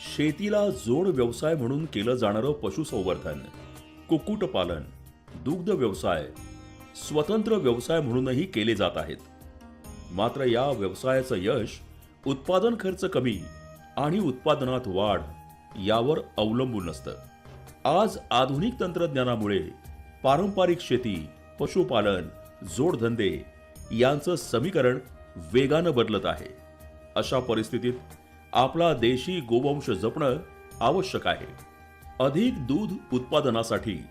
शेतीला जोड व्यवसाय म्हणून केलं जाणारं पशुसंवर्धन कुक्कुटपालन दुग्ध व्यवसाय स्वतंत्र व्यवसाय म्हणूनही केले जात आहेत. मात्र या व्यवसायाचं यश उत्पादन खर्च कमी आणि उत्पादनात वाढ यावर अवलंबून असतं आज आधुनिक तंत्रज्ञानामुळे पारंपरिक शेती पशुपालन जोडधंदे यांचं समीकरण वेगानं बदलत आहे. अशा परिस्थितीत आपला देशी गोवंश जपणं आवश्यक आहे. अधिक दूध उत्पादनासाठी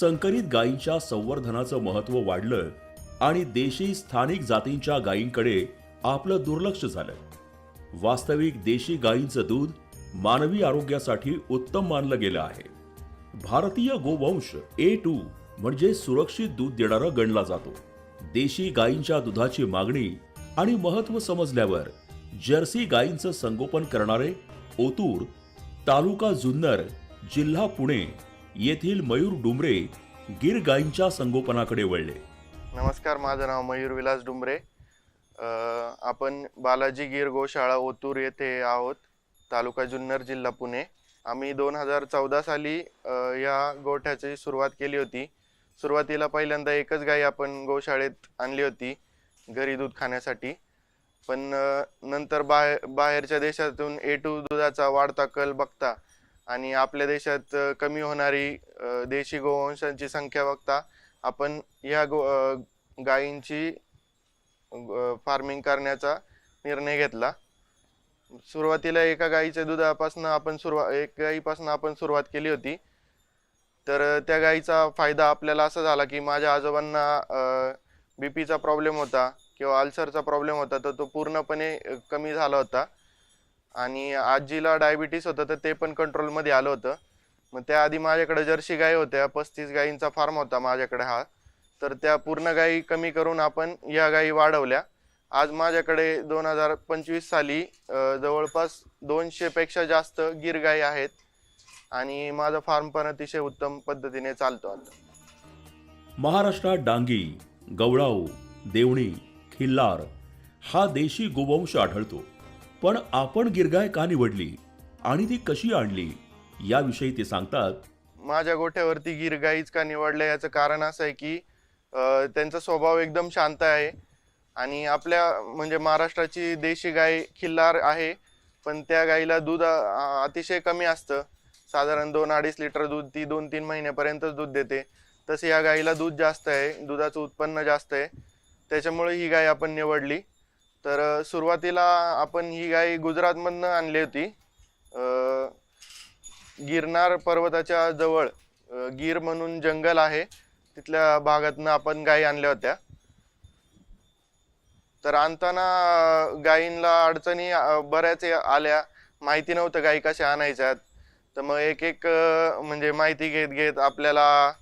संकरित गायींच्या संवर्धनाचं महत्त्व वाढलं आणि देशी स्थानिक जातींच्या गायींकडे आपलं दुर्लक्ष झालं. वास्तविक देशी गायींचं दूध मानवी आरोग्यासाठी उत्तम मानलं गेलं आहे. भारतीय गोवंश ए टू म्हणजे सुरक्षित दूध देणारा गणला जातो. देशी गायींच्या दुधाची मागणी आणि महत्त्व समजल्यावर जर्सी गायींचं संगोपन करणारे ओतूर तालुका जुन्नर जिल्हा पुणे येथील मयूर डुमरे गिर गायींच्या संगोपनाकडे वळले. नमस्कार माझं नाव मयूर विलास डुमरे. आपण बालाजी गिर गोशाळा ओतूर येथे आहोत तालुका जुन्नर जिल्हा पुणे. आम्ही दोन हजार चौदा साली या गोठ्याची सुरुवात केली होती. सुरुवातीला पहिल्यांदा एकच गाय आपण गोशाळेत आणली होती घरी दूध खाण्यासाठी. पण नंतर बाहेर बाहेरच्या देशातून ए टू दुधाचा वाढता कल बघता आणि आपल्या देशात कमी होणारी देशी गोवंशांची संख्या बघता आपण या गो गायींची फार्मिंग करण्याचा निर्णय घेतला. सुरुवातीला एका गाईच्या दुधापासून आपण सुरुवात एक गाईपासून आपण सुरुवात केली होती. तर त्या गाईचा फायदा आपल्याला असा झाला की माझ्या आजोबांना बी पीचा प्रॉब्लेम होता किंवा अल्सरचा प्रॉब्लेम होता तर तो पूर्णपणे कमी झाला होता. आणि आजीला डायबिटीस होतं तर ते पण कंट्रोलमध्ये आलं होतं. मग त्याआधी माझ्याकडे जर्सी गाय होत्या पस्तीस गायींचा फार्म होता माझ्याकडे हा. तर त्या पूर्ण गायी कमी करून आपण या गायी वाढवल्या. आज माझ्याकडे दोन हजार पंचवीस साली जवळपास दोनशे पेक्षा जास्त गिर गायी आहेत आणि माझा फार्म पण अतिशय उत्तम पद्धतीने चालतो आता. महाराष्ट्रात डांगी गवळाऊ देवणी खिल्लार हा देशी गोवंश आढळतो. पण आपण गिरगाय का निवडली आणि ती कशी आणली याविषयी ते सांगतात. माझ्या गोठ्यावरती गिर गाईच का निवडल्या याचं कारण असं आहे की त्यांचा स्वभाव एकदम शांत आहे. आणि आपल्या म्हणजे महाराष्ट्राची देशी गाय खिल्लार आहे पण त्या गाईला दूध अतिशय कमी असतं. साधारण दोन अडीच लिटर दूध ती दोन तीन महिन्यापर्यंतच दूध देते. तसे या गाईला दूध जास्त आहे दुधाचं उत्पन्न जास्त आहे. त्याच्यामुळे ही गाय आपण निवडली. तर सुरुवातीला आपण ही गाय गुजरातमधनं आणली होती. गिरनार पर्वताच्या जवळ गीर गिर म्हणून जंगल आहे. तिथल्या भागातनं आपण गायी आणल्या होत्या. तर आणताना गायींना अडचणी बऱ्याच आल्या. माहिती नव्हतं गायी कशा आणायच्यात. तर मग एक एक म्हणजे माहिती घेत घेत आपल्याला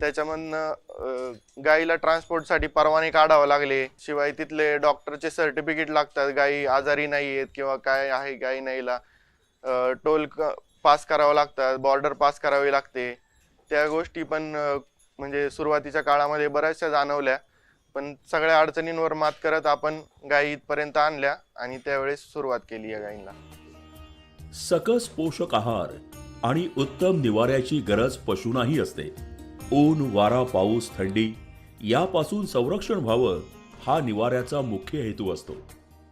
त्याच्यामधनं गाईला ट्रान्सपोर्टसाठी परवाने काढावं लागले. शिवाय तिथले डॉक्टरचे सर्टिफिकेट लागतात गायी आजारी नाही आहेत किंवा काय आहे गाई नाहीला. टोल पास करावं लागतात बॉर्डर पास करावी लागते. त्या गोष्टी पण म्हणजे सुरुवातीच्या काळामध्ये बऱ्याचशा जाणवल्या. पण सगळ्या अडचणींवर मात करत आपण गायी इथपर्यंत आणल्या आणि त्यावेळेस सुरुवात केली या गायींना सकस पोषक आहार आणि उत्तम निवाऱ्याची गरज पशूंनाही असते. ऊन वारा पाऊस थंडी यापासून संरक्षण व्हावं हा निवाऱ्याचा मुख्य हेतू असतो.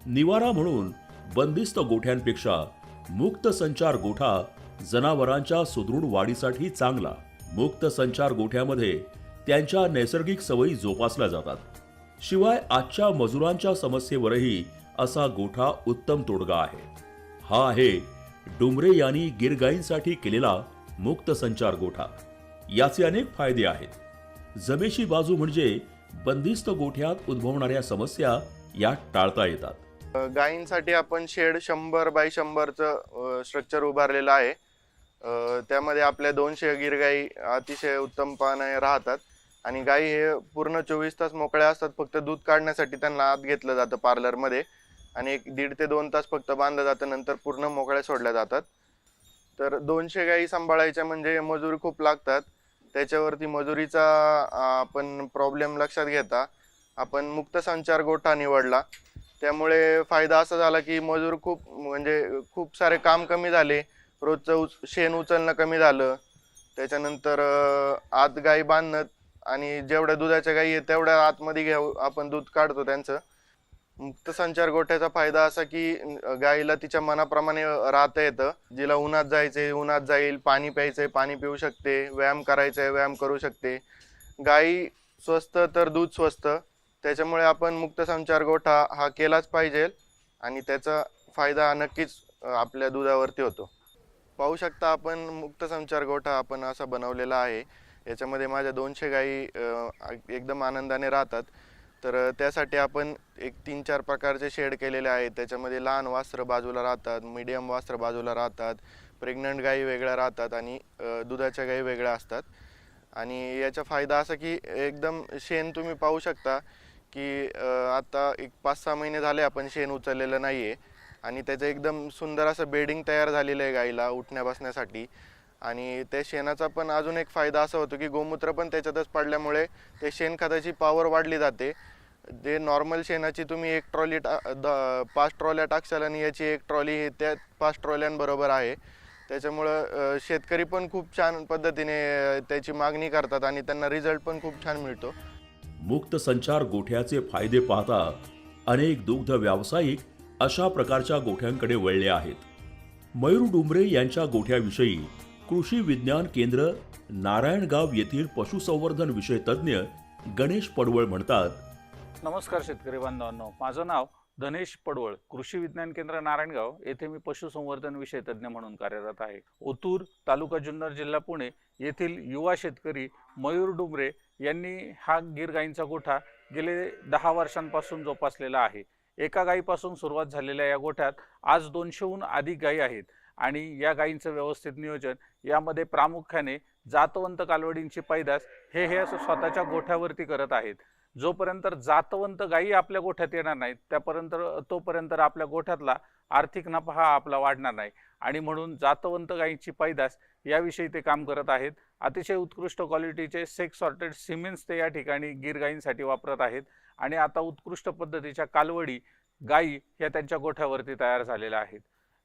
निवारा म्हणून बंदिस्त गोठ्यांपेक्षा मुक्त संचार गोठा जनावरांच्या सुदृढ वाढीसाठी चांगला. मुक्त संचार गोठ्यामध्ये त्यांच्या नैसर्गिक सवयी जोपासल्या जातात. शिवाय आजच्या मजुरांच्या समस्येवरही असा गोठा उत्तम तोडगा आहे. हा आहे डुमरे यांनी गिरगाईंसाठी केलेला मुक्त संचार गोठा. याचे अनेक फायदे आहेत. जमेची बाजू म्हणजे बंदिस्त गोठ्यात उद्भवणाऱ्या समस्या यात टाळता येतात. गायींसाठी आपण शेड शंभर बाय शंभरचं स्ट्रक्चर उभारलेलं आहे. त्यामध्ये आपल्या दोनशे गिर गाई अतिशय उत्तमपणे राहतात. आणि गाई हे पूर्ण चोवीस तास मोकळ्या असतात फक्त दूध काढण्यासाठी त्यांना आत घेतलं जातं पार्लरमध्ये. आणि एक दीड ते दोन तास फक्त बांधलं जातं नंतर पूर्ण मोकळ्या सोडल्या जातात. तर दोनशे गाई सांभाळायच्या म्हणजे मजुरी खूप लागतात. त्याच्यावरती मजुरीचा आपण प्रॉब्लेम लक्षात घेता. आपण मुक्त संचार गोठा निवडला. त्यामुळे फायदा असा झाला की मजूर खूप म्हणजे खूप सारे काम कमी झाले. रोजचं उच शेण उचलणं कमी झालं. त्याच्यानंतर आत गाई बांधणं आणि जेवढ्या दुधाच्या गाई आहेत तेवढ्या आतमध्ये घेऊ आपण दूध काढतो त्यांचं. मुक्त संचार गोठ्याचा फायदा असा की गाईला तिच्या मनाप्रमाणे राहता येतं. जिला उन्हात जायचंय उन्हात जाईल पाणी प्यायचंय पाणी पिऊ शकते व्यायाम करायचंय व्यायाम करू शकते. गाई स्वस्त तर दूध स्वस्त त्याच्यामुळे आपण मुक्त संचार गोठा हा केलाच पाहिजे आणि त्याचा फायदा नक्कीच आपल्या दुधावरती होतो. पाहू शकता आपण मुक्त संचार गोठा आपण असा बनवलेला आहे. याच्यामध्ये माझ्या दोनशे गाई एकदम आनंदाने राहतात. तर त्यासाठी आपण एक तीन चार प्रकारचे शेड केलेले आहेत. त्याच्यामध्ये लहान वास्त्र बाजूला राहतात मीडियम वास्त्र बाजूला राहतात प्रेग्नंट गाई वेगळ्या राहतात आणि दुधाच्या गाई वेगळ्या असतात. आणि याचा फायदा असा की एकदम शेण तुम्ही पाहू शकता की आता एक पाच सहा महिने झाले आपण शेण उचललेलं नाही आहे आणि त्याचं एकदम सुंदर असं बेडिंग तयार झालेलं आहे गाईला उठण्या बसण्यासाठी आणि त्या शेणाचा पण अजून एक फायदा असा होतो की गोमूत्र पण त्याच्यातच पडल्यामुळे ते शेणखताची पॉवर वाढली जाते. जे नॉर्मल शेणाची तुम्ही एक ट्रॉली टा द पाच ट्रॉल्या टाकशाल आणि याची एक ट्रॉली हे त्या पाच ट्रॉल्यांबरोबर आहे. त्याच्यामुळं शेतकरी पण खूप छान पद्धतीने त्याची मागणी करतात आणि त्यांना रिझल्ट पण खूप छान मिळतो. मुक्त संचार गोठ्याचे फायदे पाहता अनेक दुग्ध व्यावसायिक अशा प्रकारच्या गोठ्यांकडे वळले आहेत. मयूर डुंबरे यांच्या गोठ्याविषयी कृषी विज्ञान केंद्र नारायणगाव येथील पशुसंवर्धन विषय तज्ज्ञ गणेश पडवळ म्हणतात नमस्कार शेतकरी बांधवांनो माझं नाव धनेश पडवळ कृषी विज्ञान केंद्र नारायणगाव येथे मी पशुसंवर्धन विषय तज्ज्ञ म्हणून कार्यरत आहे. ओतूर तालुका जुन्नर जिल्हा पुणे येथील युवा शेतकरी मयूर डुमरे यांनी हा गीर गाईंचा गोठा गेले दहा वर्षांपासून जोपासलेला आहे. एका गायीपासून सुरुवात झालेल्या या गोठ्यात आज दोनशेहून अधिक गायी आहेत. आणि या गायींचं व्यवस्थित नियोजन यामध्ये प्रामुख्याने जातवंत कालवडींची पैदास हे हे असं स्वतःच्या गोठ्यावरती करत आहेत. जोपर्यंत जातवंत गायी आपल्या गोठ्यात येणार नाहीत त्यापर्यंत तोपर्यंत आपल्या गोठ्यातला आर्थिक नफा हा आपला वाढणार नाही. आणि म्हणून जातवंत गायींची पैदास याविषयी ते काम करत आहेत. अतिशय उत्कृष्ट क्वालिटीचे सेक्स सॉर्टेड सिमेंट्स ते या ठिकाणी गीर गायींसाठी वापरत आहेत. आणि आता उत्कृष्ट पद्धतीच्या कालवडी गायी या त्यांच्या गोठ्यावरती तयार झालेल्या आहेत.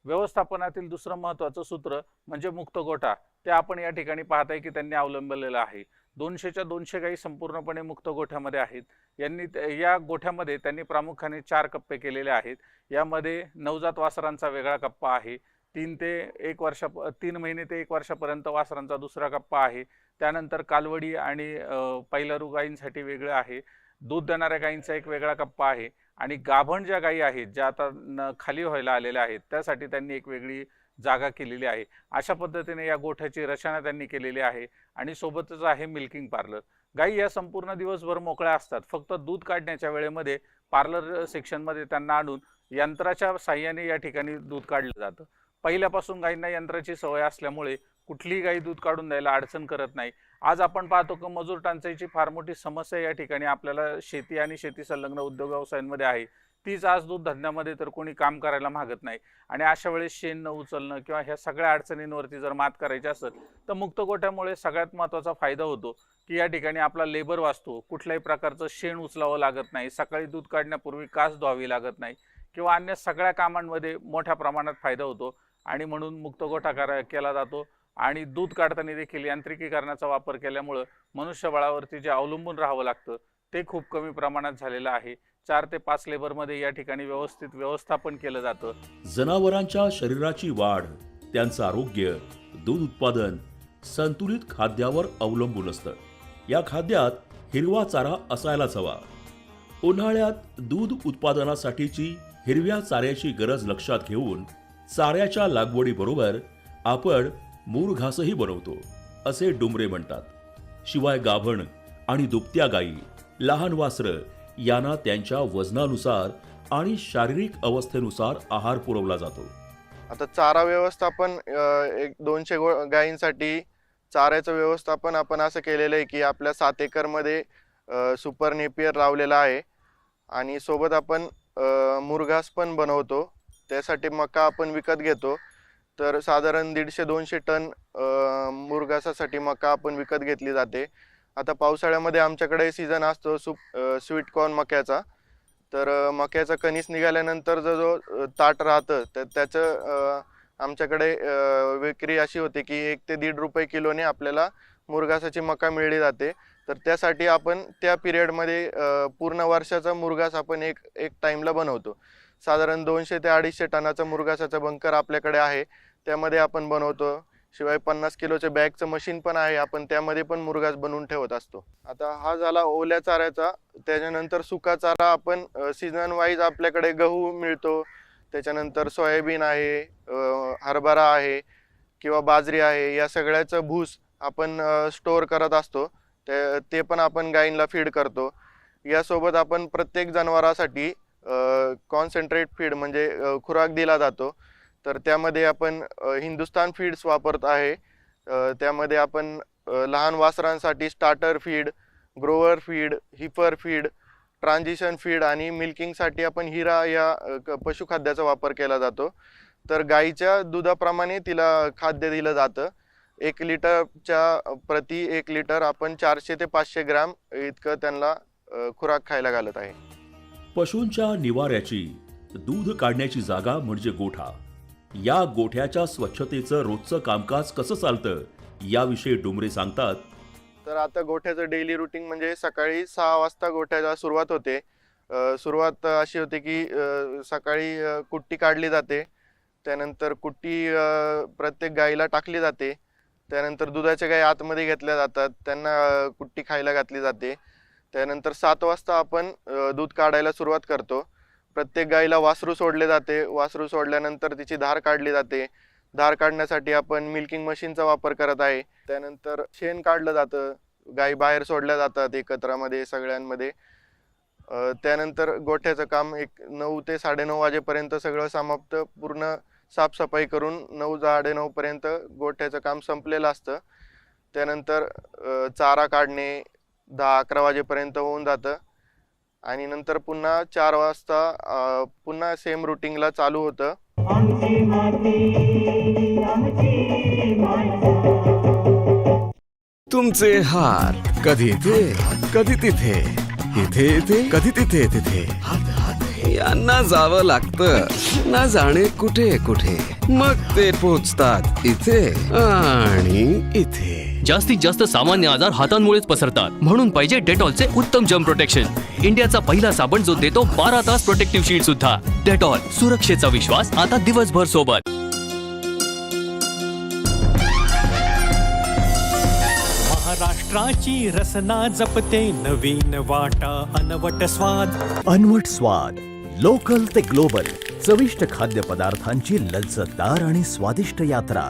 व्यवस्थापनातील दुसरं महत्त्वाचं सूत्र म्हणजे मुक्त गोठा ते आपण या ठिकाणी पाहताय की त्यांनी अवलंबलेलं आहे. दोनशेच्या दोनशे गायी संपूर्णपणे मुक्त गोठ्यामध्ये आहेत. यांनी या गोठ्यामध्ये त्यांनी प्रामुख्याने चार कप्पे केलेले आहेत. यामध्ये नवजात वासरांचा वेगळा कप्पा आहे. तीन ते एक वर्षा तीन महिने ते एक वर्षापर्यंत वासरांचा दुसरा कप्पा आहे. त्यानंतर कालवडी आणि अ, पैलरू गायींसाठी वेगळं आहे. दूध देणाऱ्या गायींचा एक वेगळा कप्पा आहे. आणि गाभण ज्या गायी आहेत ज्या आता न खाली व्हायला आलेल्या आहेत त्यासाठी त्यांनी एक वेगळी जागा केलेली आहे. अशा पद्धतीने या गोठ्याची रचना त्यांनी केलेली आहे आणि सोबतच आहे मिल्किंग पार्लर. गायी या संपूर्ण दिवसभर मोकळ्या असतात. फक्त दूध काढण्याच्या वेळेमध्ये पार्लर सेक्शनमध्ये त्यांना आणून यंत्राच्या साह्याने या ठिकाणी दूध काढलं जातं. पहिल्यापासून गायींना यंत्राची सवय असल्यामुळे कुठलीही गायी दूध काढून द्यायला अडचण करत नाही. आज आपण पाहतो की मजूर टंचाईची फार मोठी समस्या या ठिकाणी आपल्याला शेती आणि शेती संलग्न उद्योग व्यवसायांमध्ये आहे. तीच आज दूध धंद्यामध्ये तर कोणी काम करायला मागत नाही. आणि अशा वेळेस शेण न उचलणं किंवा ह्या सगळ्या अडचणींवरती जर मात करायची असेल तर मुक्त गोठ्यामुळे सगळ्यात महत्त्वाचा फायदा होतो की या ठिकाणी आपला लेबर वाचतो. कुठल्याही प्रकारचं शेण उचलावं लागत नाही. सकाळी दूध काढण्यापूर्वी कास धुवावी लागत नाही किंवा अन्य सगळ्या कामांमध्ये मोठ्या प्रमाणात फायदा होतो. आणि म्हणून मुक्त गोठा करा केला जातो. आणि दूध काढताना देखील यांत्रिकीकरणाचा वापर केल्यामुळं मनुष्यबळावरती जे अवलंबून राहावं लागतं ते खूप कमी प्रमाणात झालेलं आहे. चार ते पाच लेबरमध्ये या ठिकाणी व्यवस्थित व्यवस्थापन केलं जातं. जनावरांच्या शरीराची वाढ त्यांचं आरोग्य दूध उत्पादन संतुलित खाद्यावर अवलंबून असतं. या खाद्यात हिरवा चारा असायलाच हवा. उन्हाळ्यात दूध उत्पादनासाठीची हिरव्या चाऱ्याची गरज लक्षात घेऊन चाऱ्याच्या लागवडीबरोबर आपण मूर घासही बनवतो असे डुमरे म्हणतात. शिवाय गाभण आणि दुभत्या गायी लहान वासरं यांना त्यांच्या वजनानुसार आणि शारीरिक अवस्थेनुसार आहार पुरवला जातो. आता चारा व्यवस्थापन एक दोनशे गो गायींसाठी चाऱ्याचं व्यवस्थापन आपण असं केलेलं आहे की आपल्या सात एकरमध्ये सुपर नेपियर लावलेला आहे. आणि सोबत आपण मुरघास पण बनवतो. त्यासाठी मका आपण विकत घेतो. तर साधारण दीडशे दोनशे टन मुरगासासाठी मका आपण विकत घेतली जाते. आता पावसाळ्यामध्ये आमच्याकडे सीझन असतो सुप स्वीट कॉर्न मक्याचा. तर मक्याचा कणीस निघाल्यानंतर जो जो ताट राहतं तर त्याचं आमच्याकडे विक्री अशी होते की एक ते दीड रुपये किलोने आपल्याला मुरगासाची मका मिळली जाते. तर त्यासाठी आपण त्या पिरियडमध्ये पूर्ण वर्षाचा मुरगास आपण एक एक टाईमला बनवतो. साधारण दोनशे ते अडीचशे टनाचा मुरगासाचा बंकर आपल्याकडे आहे. त्यामध्ये आपण बनवतो. शिवाय पन्नास किलोचे बॅगचं मशीन पण आहे. आपण त्यामध्ये पण मुरगास बनवून ठेवत असतो. आता हा झाला ओल्या चाऱ्याचा. त्याच्यानंतर सुका चारा आपण सीझन वाईज आपल्याकडे गहू मिळतो. त्याच्यानंतर सोयाबीन आहे हरभरा आहे किंवा बाजरी आहे. या सगळ्याचं भूस आपण स्टोअर करत असतो. ते ते पण आपण गायींना फीड करतो. यासोबत आपण प्रत्येक जनावरासाठी कॉन्सन्ट्रेट फीड म्हणजे खुराक दिला जातो. तर त्यामध्ये आपण हिंदुस्तान फीड्स वापरत आहे. त्यामध्ये आपण लहान वासरांसाठी starter feed grower feed heifer feed transition feed आणि मिल्किंगसाठी आपण हिरा या पशुखाद्याचा वापर केला जातो. तर गाईच्या दुधाप्रमाणे तिला खाद्य दिलं जातं. एक लिटरच्या प्रति एक लिटर आपण चारशे ते पाचशे ग्रॅम इतकं त्यांना खुराक खायला घालत आहे. पशूंच्या निवाऱ्याची दूध काढण्याची जागा म्हणजे गोठा. या गोठ्याच्या स्वच्छतेचं रोजचं कामकाज कसं चालतं? याविषयी डुमरे सांगतात. तर आता गोठ्याचं डेली रुटीन म्हणजे सकाळी सहा वाजता गोठ्याला सुरुवात होते. अ, सुरुवात अशी होते की अ, सकाळी अ, कुट्टी काढली जाते. त्यानंतर कुट्टी अ, प्रत्येक गाईला टाकली जाते. त्यानंतर दुधाच्या गाई आतमध्ये घेतल्या जातात. त्यांना अ, कुट्टी खायला घातली जाते. त्यानंतर सात वाजता आपण अ, दूध काढायला सुरुवात करतो. प्रत्येक गाईला वासरू सोडले जाते. वासरू सोडल्यानंतर तिची धार काढली जाते. धार काढण्यासाठी आपण मिल्किंग मशीनचा वापर करत आहे. त्यानंतर शेण काढलं जातं. गाई बाहेर सोडल्या जातात एकत्रामध्ये सगळ्यांमध्ये. त्यानंतर गोठ्याचं काम एक नऊ ते साडेनऊ वाजेपर्यंत सगळं समाप्त पूर्ण साफसफाई करून नऊ साडेनऊपर्यंत गोठ्याचं काम संपलेलं असतं. त्यानंतर चारा काढणे दहा अकरा वाजेपर्यंत होऊन जातं. आणि नंतर पुन्हा चार वाजता पुन्हा सेम रुटीनला चालू होतं. तुमचे हार कधी इथे कधी तिथे? इथे इथे कधी तिथे तिथे? यांना जावं लागतं. ना जाणे कुठे कुठे? मग ते पोचतात इथे आणि इथे. जास्तीत जास्त सामान्य आजार हातांमुळेच पसरतात. म्हणून पाहिजे डेटॉलचे उत्तम जर्म प्रोटेक्शन इंडियाचा पहिला साबण जो देतो बारा तास प्रोटेक्टिव्ह शीट सुद्धा. डेटॉल सुरक्षेचा विश्वास आता दिवसभर सोबत. महाराष्ट्राची रसना जपते नवीन वाटा अनवट स्वाद. अनवट स्वाद लोकल ते ग्लोबल चविष्ट खाद्यपदार्थांची लज्जतदार आणि स्वादिष्ट यात्रा.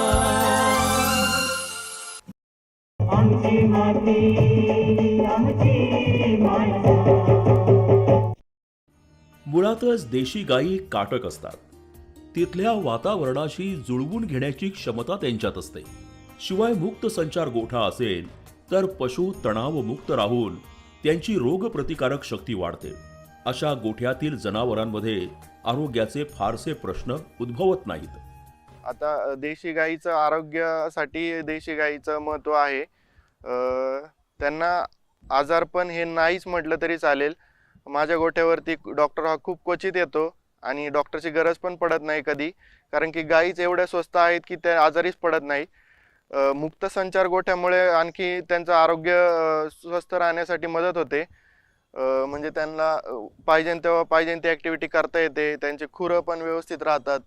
मुळातच देशी गायी काटक असतात. तिथल्या वातावरणाशी जुळवून घेण्याची क्षमता त्यांच्यात असते. शिवाय मुक्त संचार गोठा असेल तर पशु तणावमुक्त राहून त्यांची रोगप्रतिकारक शक्ती वाढते. अशा गोठ्यातील जनावरांमध्ये आरोग्याचे फारसे प्रश्न उद्भवत नाहीत. आता देशी गाईचं आरोग्यासाठी देशी गाईचं महत्त्व आहे. त्यांना आजारपण हे नाहीच म्हटलं तरी चालेल. माझ्या गोठ्यावरती डॉक्टर हा खूप क्वचित येतो आणि डॉक्टरची गरज पण पडत नाही कधी. कारण की गाईच एवढ्या स्वस्त आहेत की त्या आजारीच पडत नाही. मुक्त संचार गोठ्यामुळे आणखी त्यांचं आरोग्य स्वस्थ राहण्यासाठी मदत होते. म्हणजे त्यांना पाहिजे तेव्हा पाहिजे ती ॲक्टिव्हिटी करता येते. त्यांचे खुरं पण व्यवस्थित राहतात.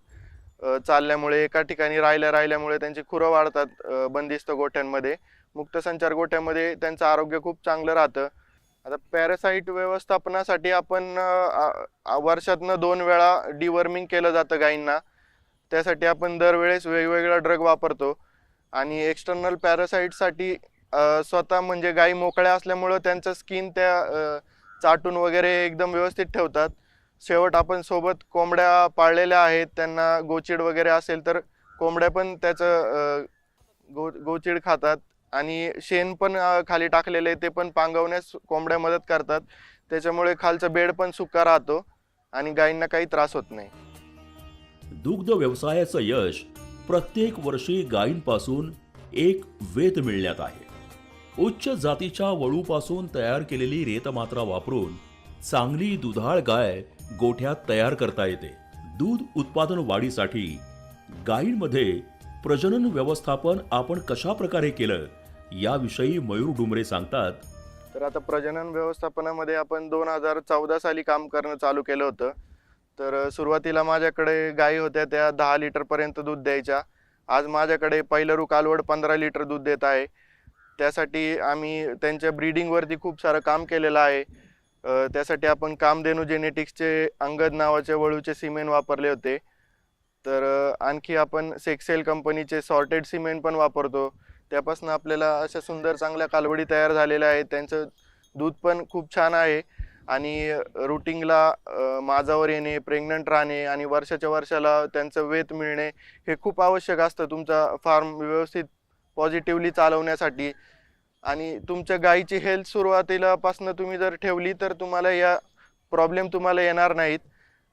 चालल्यामुळे एका ठिकाणी राहिल्या राहिल्यामुळे त्यांची खुरं वाढतात बंदिस्त गोठ्यांमध्ये. मुक्त संचार गोठ्यामध्ये त्यांचं आरोग्य खूप चांगलं राहतं. आता पॅरासाईट व्यवस्थापनासाठी आपण वर्षातनं दोन वेळा डिवर्मिंग केलं जातं गायींना. त्यासाठी आपण दरवेळेस वेगवेगळा ड्रग वापरतो. आणि एक्सटर्नल पॅरासाईटसाठी स्वतः म्हणजे गायी मोकळ्या असल्यामुळं त्यांचं स्किन त्या चाटून वगैरे एकदम व्यवस्थित ठेवतात. शेवट आपण सोबत कोंबड्या पाळलेल्या आहेत. त्यांना गोचिड वगैरे असेल तर कोंबड्या पण त्याचं गो गोचिड खातात. आणि शेण पण खाली टाकलेले आहे ते पण पांगवण्यास कोंबड्या मदत करतात. त्याच्यामुळे खालचा बेड पण सुका राहतो आणि गायींना काही त्रास होत नाही. दुग्ध व्यवसायाचं यश प्रत्येक वर्षी गायींपासून एक वेत मिळण्यात आहे. उच्च जातीच्या वळूपासून तयार केलेली रेतमात्रा वापरून चांगली दुधाळ गाय गोठ्यात तयार करता येते. दूध उत्पादन वाढीसाठी गायींमध्ये प्रजनन व्यवस्थापन आपण कशा प्रकारे केलं याविषयी मयूर डुमरे सांगतात तर आता प्रजनन व्यवस्थापनामध्ये आपण दोन हजार चौदा साली काम करणं चालू केलं होतं. तर सुरुवातीला माझ्याकडे गायी होत्या त्या दहा लिटरपर्यंत दूध द्यायच्या. आज माझ्याकडे पहिलरू कालवड पंधरा लिटर दूध देत आहे. त्यासाठी आम्ही त्यांच्या ब्रीडिंगवरती खूप सारं काम केलेलं आहे. त्यासाठी आपण कामधेनू जेनेटिक्सचे अंगद नावाचे वळूचे सिमेंट वापरले होते. तर आणखी आपण सेक्सेल कंपनीचे सॉर्टेड सिमेंट पण वापरतो. त्यापासून आपल्याला अशा सुंदर चांगल्या कालवडी तयार झालेल्या आहेत. त्यांचं दूध पण खूप छान आहे. आणि रुटिंगला माझावर येणे प्रेग्नंट राहणे आणि वर्षाच्या वर्षाला त्यांचं वेत मिळणे हे खूप आवश्यक असतं तुमचा फार्म व्यवस्थित पॉझिटिव्हली चालवण्यासाठी. आणि तुमच्या गायीची हेल्थ सुरुवातीलापासनं तुम्ही जर ठेवली तर तुम्हाला या प्रॉब्लेम तुम्हाला येणार नाहीत.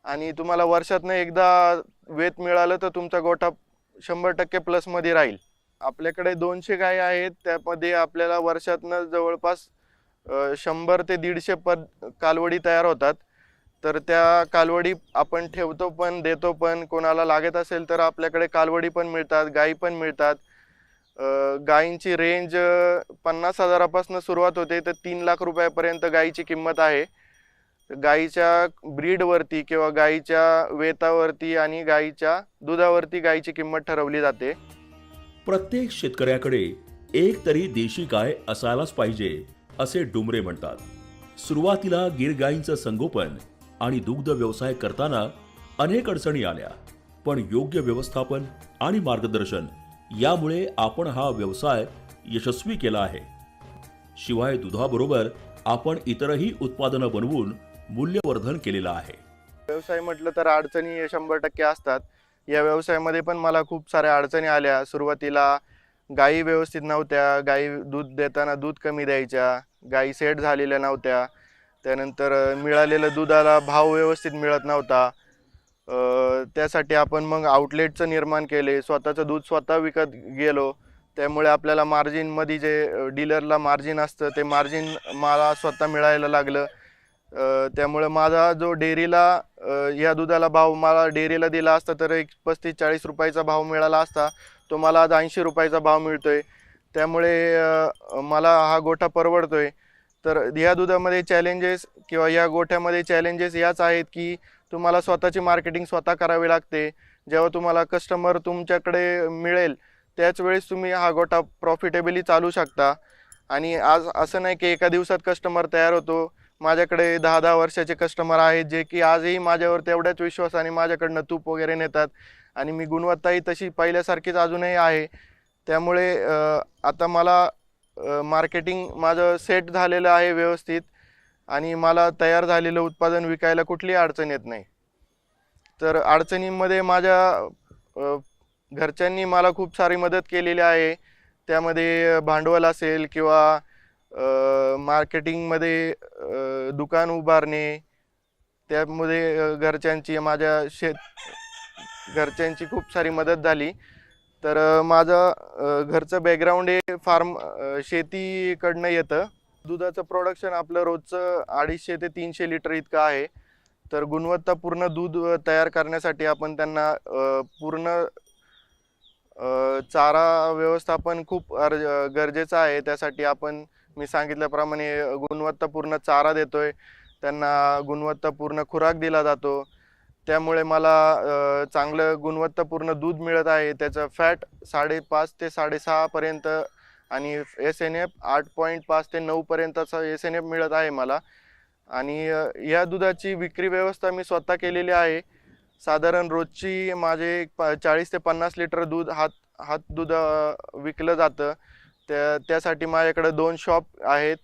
आणि तुम्हाला वर्षातनं एकदा वेत मिळालं तर तुमचा गोठा शंभर टक्के प्लसमध्ये राहील. आपल्याकडे दोनशे गाय आहेत त्यामध्ये आपल्याला वर्षातनं जवळपास शंभर ते दीडशे पद कालवडी तयार होतात. तर त्या कालवडी आपण ठेवतो पण देतो पण कोणाला लागत असेल तर आपल्याकडे कालवडी पण मिळतात गायी पण मिळतात. गायींची रेंज पन्नास हजारापासून सुरुवात होते तर तीन लाख रुपयापर्यंत गायीची किंमत आहे. गायीच्या ब्रीडवरती किंवा गायीच्या वेतावरती आणि गायीच्या दुधावरती गायीची किंमत ठरवली जाते. प्रत्येक शेतकऱ्याकडे एक तरी देशी गाय असायलाच पाहिजे असे डुमरे म्हणतात. सुरुवातीला गिर गायींचं संगोपन आणि दुग्ध व्यवसाय करताना अनेक अडचणी आल्या पण योग्य व्यवस्थापन आणि मार्गदर्शन यामुळे आपण हा व्यवसाय यशस्वी केला आहे. शिवाय दुधाबरोबर आपण इतरही उत्पादनं बनवून मूल्यवर्धन केलेलं आहे. व्यवसाय म्हटलं तर अडचणी शंभर टक्के असतात. या व्यवसायामध्ये पण मला खूप साऱ्या अडचणी आल्या. सुरुवातीला गायी व्यवस्थित नव्हत्या. गायी दूध देताना दूध कमी द्यायच्या. गायी सेट झालेल्या नव्हत्या. त्यानंतर मिळालेलं दुधाला भाव व्यवस्थित मिळत नव्हता. त्यासाठी आपण मग आउटलेटचं निर्माण केले. स्वतःचं दूध स्वतः विकत गेलो. त्यामुळे आपल्याला मार्जिनमध्ये जे डीलरला मार्जिन असतं ते मार्जिन मला स्वतः मिळायला लागलं. त्यामुळे माझा जो डेअरीला या दुधाला भाव मला डेअरीला दिला असता तर एक पस्तीस चाळीस रुपयाचा भाव मिळाला असता तो मला आज ऐंशी रुपयाचा भाव मिळतोय. त्यामुळे मला हा गोठा परवडतोय. तर ह्या दुधामध्ये चॅलेंजेस किंवा या गोठ्यामध्ये चॅलेंजेस याच आहेत की तुम्हाला स्वतःची मार्केटिंग स्वतः करावी लागते. जेव्हा तुम्हाला कस्टमर तुमच्याकडे मिळेल त्याच वेळेस तुम्ही हा गोठा प्रॉफिटेबली चालू शकता. आणि आज असं नाही की एका दिवसात कस्टमर तयार होतो. माझ्याकडे दहा दहा वर्षाचे कस्टमर आहेत जे की आजही माझ्यावर तेवढ्याच विश्वासाने माझ्याकडनं तूप वगैरे नेतात. आणि मी गुणवत्ताही तशी पहिल्यासारखीच अजूनही आहे. त्यामुळे आता मला मार्केटिंग माझं सेट झालेलं आहे व्यवस्थित. आणि मला तयार झालेलं उत्पादन विकायला कुठलीही अडचण येत नाही. तर अडचणींमध्ये माझ्या घरच्यांनी मला खूप सारी मदत केलेली आहे. त्यामध्ये भांडवल असेल किंवा मार्केटिंगमध्ये दुकान उभारणे त्यामध्ये घरच्यांची माझ्या शेत घरच्यांची खूप सारी मदत झाली. तर माझं घरचं बॅकग्राऊंड हे फार्म शेतीकडनं येतं. दुधाचं प्रोडक्शन आपलं रोजचं अडीचशे ते तीनशे लिटर इतकं आहे. तर गुणवत्तापूर्ण दूध तयार करण्यासाठी आपण त्यांना पूर्ण चारा व्यवस्थापन खूप अर्ज गरजेचं आहे. त्यासाठी आपण मी सांगितल्याप्रमाणे गुणवत्तापूर्ण चारा देतोय त्यांना गुणवत्तापूर्ण खुराक दिला जातो. त्यामुळे मला चांगलं गुणवत्तापूर्ण दूध मिळत आहे. त्याचं फॅट साडेपाच ते साडेसहापर्यंत आणि एस एन एफ आठ पॉईंट पाच ते नऊपर्यंतचा एस एन एफ मिळत आहे मला. आणि या दुधाची विक्री व्यवस्था मी स्वतः केलेली आहे. साधारण रोजची माझे एक प चाळीस ते पन्नास लिटर दूध हात हात दूध विकलं जातं. त्या त्यासाठी माझ्याकडे दोन शॉप आहेत.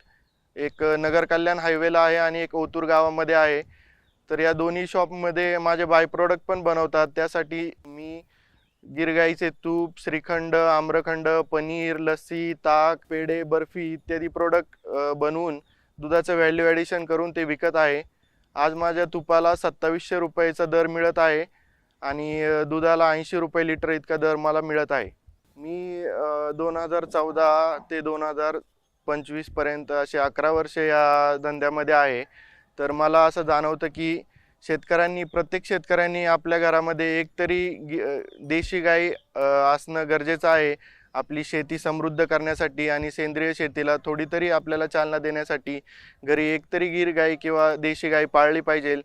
एक नगर कल्याण हायवेला आहे आणि एक ओतूर गावामध्ये आहे. तर या दोन्ही शॉपमध्ये माझे बाय प्रोडक्ट पण बनवतात. त्यासाठी मी गिरगाईचे तूप श्रीखंड आम्रखंड पनीर लस्सी ताक पेढे बर्फी इत्यादी प्रोडक्ट बनवून दुधाचं व्हॅल्यू ॲडिशन करून ते विकत आहे. आज माझ्या तुपाला सत्तावीसशे रुपयाचा दर मिळत आहे आणि दुधाला ऐंशी रुपये लिटर इतका दर मला मिळत आहे. मी दोन हजार चौदा ते दोन हजार पंचवीसपर्यंत असे अकरा वर्षे या धंद्यामध्ये आहे. तर मला असं जाणवतं की शेतकऱ्यांनी प्रत्येक शेतकऱ्यांनी आपल्या घरामध्ये एकतरी गी- देशी गाई असणं गरजेचं आहे. आपली शेती समृद्ध करण्यासाठी आणि सेंद्रिय शेतीला थोडी तरी आपल्याला चालना देण्यासाठी घरी एकतरी गीर गाई किंवा देशी गाई पाळली पाहिजे.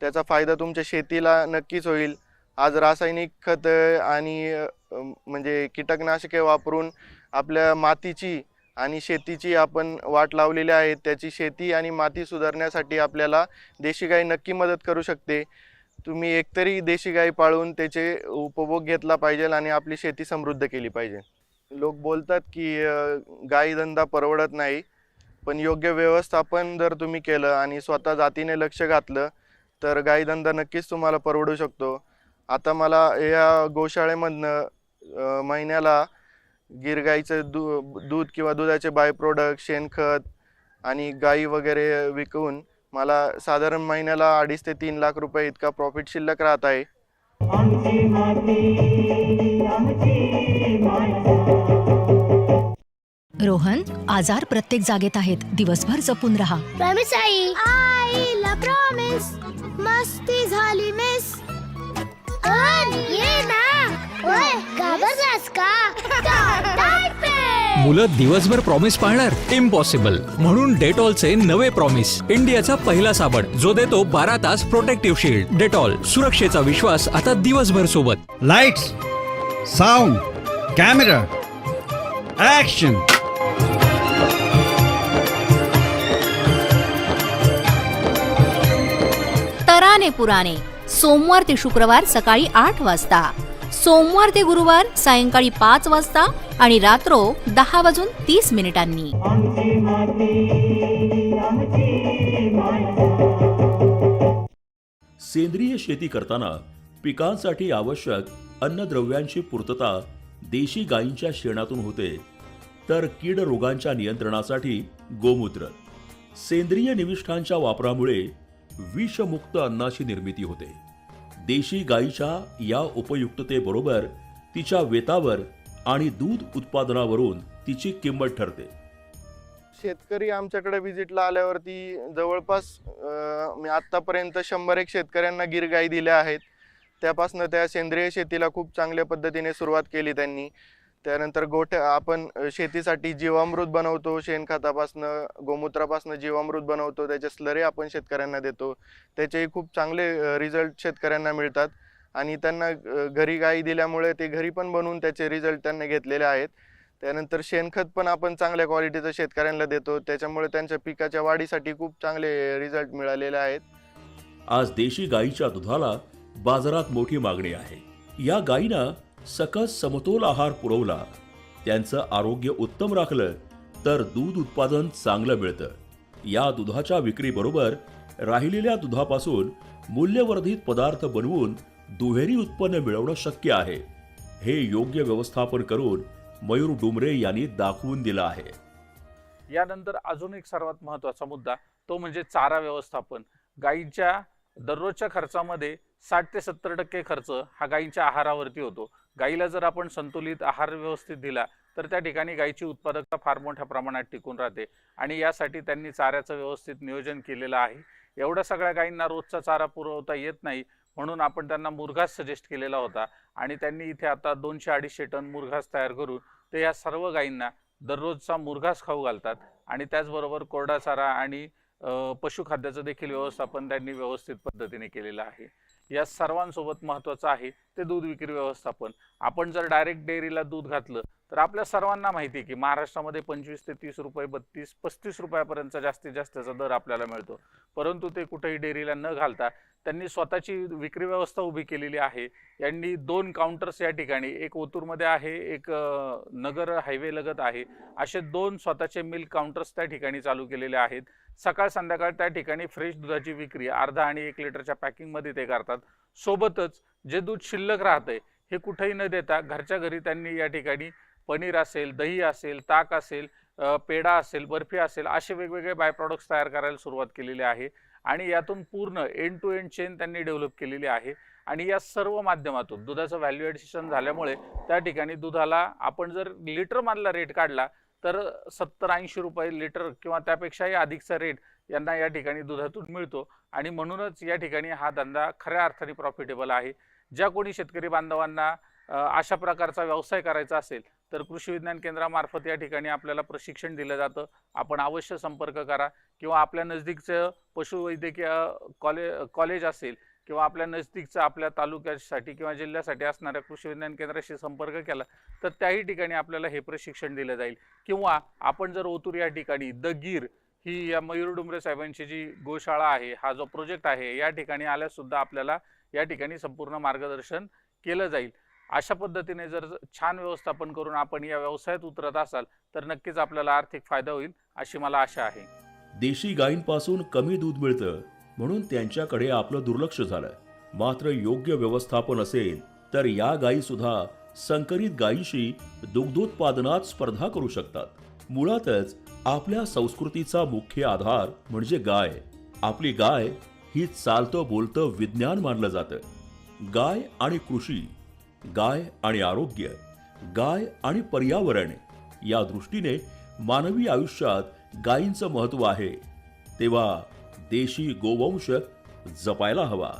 त्याचा फायदा तुमच्या शेतीला नक्कीच होईल. आज रासायनिक खत आणि म्हणजे कीटकनाशके वापरून आपल्या मातीची आणि शेतीची आपण वाट लावलेली आहे त्याची शेती आणि माती सुधारण्यासाठी आपल्याला देशी गाय नक्की मदत करू शकते. तुम्ही एकतरी देशी गाय पाळून त्याचे उपभोग घेतला पाहिजे आणि आपली शेती समृद्ध केली पाहिजे. लोक बोलतात की गाई धंदा परवडत नाही पण योग्य व्यवस्थापन जर तुम्ही केलं आणि स्वतः जातीने लक्ष घातलं तर गाई धंदा नक्कीच तुम्हाला परवडू शकतो. आता मला या गोशाळेमधनं महिन्याला गिर गाईचं दू दूध किंवा दुधाचे बाय प्रोडक्ट शेणखत आणि गाई वगैरे विकून मला साधारण महिन्याला अडीच ते तीन लाख रुपये इतका प्रॉफिट शिल्लक राहत आहे. रोहन आजार प्रत्येक जागेत आहेत. दिवसभर जपून राहा. प्रॉमिस आई. आईला प्रॉमिस मस्ती झाली मिस मुलं दिवसभर प्रॉमिस पाळणार? इम्पॉसिबल म्हणून डेटॉलचे नवे प्रॉमिस इंडियाचा पहिला साबण. जो देतो बारा तास प्रोटेक्टिव्ह शील्ड डेटॉल सुरक्षेचा विश्वास आता दिवसभर सोबत. लाइट्स साउंड कैमरा एक्शन तराने पुराणे. सोमवार ते शुक्रवार सकाळी आठ वाजता. सोमवार ते गुरुवार सायंकाळी पाच वाजता आणि रात्रो दहा वाजून तीस मिनिटांनी. सेंद्रिय शेती करताना पिकांसाठी आवश्यक अन्नद्रव्यांची पूर्तता देशी गायींच्या शेणातून होते. तर कीड रोगांच्या नियंत्रणासाठी गोमूत्र. सेंद्रिय निविष्ठांच्या वापरामुळे विषमुक्त अन्नाची निर्मिती होते. देशी गायीच्या या उपयुक्ततेबरोबर तिच्या वेतावर आणि दूध उत्पादनावरून तिची किंमत ठरते. शेतकरी आमच्याकडे व्हिजिटला आल्यावरती जवळपास मी आत्तापर्यंत शंभर एक शेतकऱ्यांना गिर गाई दिल्या आहेत. त्यापासनं त्या सेंद्रिय शेतीला खूप चांगल्या पद्धतीने सुरुवात केली त्यांनी. त्यानंतर गोठ्या आपण शेतीसाठी जीवामृत बनवतो शेणखतापासनं गोमूत्रापासनं जीवामृत बनवतो त्याचे स्लरे आपण शेतकऱ्यांना देतो. त्याचेही खूप चांगले रिझल्ट शेतकऱ्यांना मिळतात. आणि त्यांना घरी गाई दिल्यामुळे ते घरी पण बनवून त्याचे रिझल्ट त्यांनी घेतलेले आहेत. त्यानंतर शेणखत पण आपण चांगल्या क्वालिटीचं शेतकऱ्यांना देतो. त्याच्यामुळे त्यांच्या पिकाच्या वाढीसाठी खूप चांगले रिझल्ट मिळालेले आहेत. आज देशी गाईच्या दुधाला बाजारात मोठी मागणी आहे. या गायीनं सकस समतोल आहार पुरवला. त्यांचं आरोग्य उत्तम राखलं तर दूध उत्पादन चांगलं मिळतं. या दुधाच्या विक्रीबरोबर राहिलेल्या दुधापासून मूल्यवर्धित पदार्थ बनवून दुहेरी उत्पन्न मिळवणं शक्य आहे. हे योग्य व्यवस्थापन करून मयूर डुमरे यांनी दाखवून दिलं आहे. यानंतर अजून एक सर्वात महत्त्वाचा मुद्दा तो म्हणजे चारा व्यवस्थापन. गायींच्या दररोजच्या खर्चामध्ये साठ ते सत्तर टक्के खर्च हा गायींच्या आहारावरती होतो. गाईला जर आपण संतुलित आहार व्यवस्थित दिला तर त्या ठिकाणी गायीची उत्पादकता फार मोठ्या प्रमाणात टिकून राहते. आणि यासाठी त्यांनी चाऱ्याचं व्यवस्थित नियोजन केलेलं आहे. एवढ्या सगळ्या गायींना रोजचा चारा पुरवता येत नाही म्हणून आपण त्यांना मुरघास सजेस्ट केलेला होता. आणि त्यांनी इथे आता दोनशे अडीचशे टन मुरघास तयार करून ते या सर्व गायींना दररोजचा मुरघास खाऊ घालतात. आणि त्याचबरोबर कोरडा चारा आणि पशुखाद्याचं देखील व्यवस्थापन त्यांनी व्यवस्थित पद्धतीने केलेलं आहे. या सर्वांसोबत महत्त्वाचं आहे ते दूध विक्री व्यवस्थापन. आपण जर डायरेक्ट डेअरीला दूध घातलं तर आपल्या सर्वांना माहिती आहे की महाराष्ट्रामध्ये पंचवीस ते तीस रुपये बत्तीस पस्तीस रुपयापर्यंतचा जास्तीत जास्तचा दर आपल्याला मिळतो. परंतु ते कुठेही डेअरीला न घालता त्यांनी स्वतःची विक्री व्यवस्था उभी केलेली आहे. यांनी दोन काउंटर्स या ठिकाणी एक ओतूरमध्ये आहे एक नगर हायवे लगत आहे. असे दोन स्वतःचे मिल्क काउंटर्स त्या ठिकाणी चालू केलेले आहेत. सकाळ संध्याकाळ त्या ठिकाणी फ्रेश दुधाची विक्री अर्धा आणि एक लिटरच्या पॅकिंगमध्ये ते करतात. सोबतच जे दूध शिल्लक राहतंय हे कुठेही न देता घरच्या घरी त्यांनी या ठिकाणी पनीर असेल दही असेल ताक असेल पेढा असेल बर्फी असेल असे वेगवेगळे बाय प्रॉडक्ट्स तयार करायला सुरुवात केलेली आहे आणि यातून पूर्ण एंड टू एंड चेन त्यांनी डेव्हलप केलेली आहे आणि या सर्व माध्यमातून दुधाचं व्हॅल्यू ॲडिशन झाल्यामुळे त्या ठिकाणी दुधाला आपण जर लिटरमधला रेट काढला तर सत्तर ऐंशी रुपये लिटर किंवा त्यापेक्षाही अधिकचा रेट यांना या ठिकाणी दुधातून मिळतो. आणि म्हणूनच या ठिकाणी हा धंदा खऱ्या अर्थाने प्रॉफिटेबल आहे. ज्या कोणी शेतकरी बांधवांना अशा प्रकारचा व्यवसाय करायचा असेल तर कृषी विज्ञान केंद्रामार्फत या ठिकाणी आपल्याला प्रशिक्षण दिलं जातं. आपण अवश्य संपर्क करा. किंवा आपल्या नजदीकचं पशुवैद्यकीय कॉले कॉलेज असेल किंवा आपल्या नजदीकचा आपल्या तालुक्यासाठी किंवा जिल्ह्यासाठी असणाऱ्या कृषी विज्ञान केंद्राशी संपर्क केला तर त्याही ठिकाणी आपल्याला हे प्रशिक्षण दिलं जाईल. किंवा आपण जर ओतूर या ठिकाणी द गीर ही या मयूर डुंबरे साहेबांची जी गोशाळा आहे हा जो प्रोजेक्ट आहे या ठिकाणी आल्यास सुद्धा आपल्याला या ठिकाणी संपूर्ण मार्गदर्शन केलं जाईल. अशा पद्धतीने जर छान व्यवस्थापन करून आपण या व्यवसायात उतरत असाल तर नक्कीच आपल्याला आर्थिक फायदा होईल अशी मला आशा आहे. देशी गायींपासून कमी दूध मिळतं. म्हणून त्यांच्याकडे आपलं दुर्लक्ष झालं मात्र योग्य व्यवस्थापन असेल तर या गायी सुद्धा संकरित गायीशी दुग्धोत्पादनात स्पर्धा करू शकतात. मुळातच आपल्या संस्कृतीचा मुख्य आधार म्हणजे गाय. आपली गाय ही चालतं बोलतं विज्ञान मानलं जातं. गाय आणि कृषी गाय आणि आरोग्य गाय आणि पर्यावरण या दृष्टीने मानवी आयुष्यात गायींचं महत्त्व आहे. तेव्हा देशी गोवंश जपायला हवा.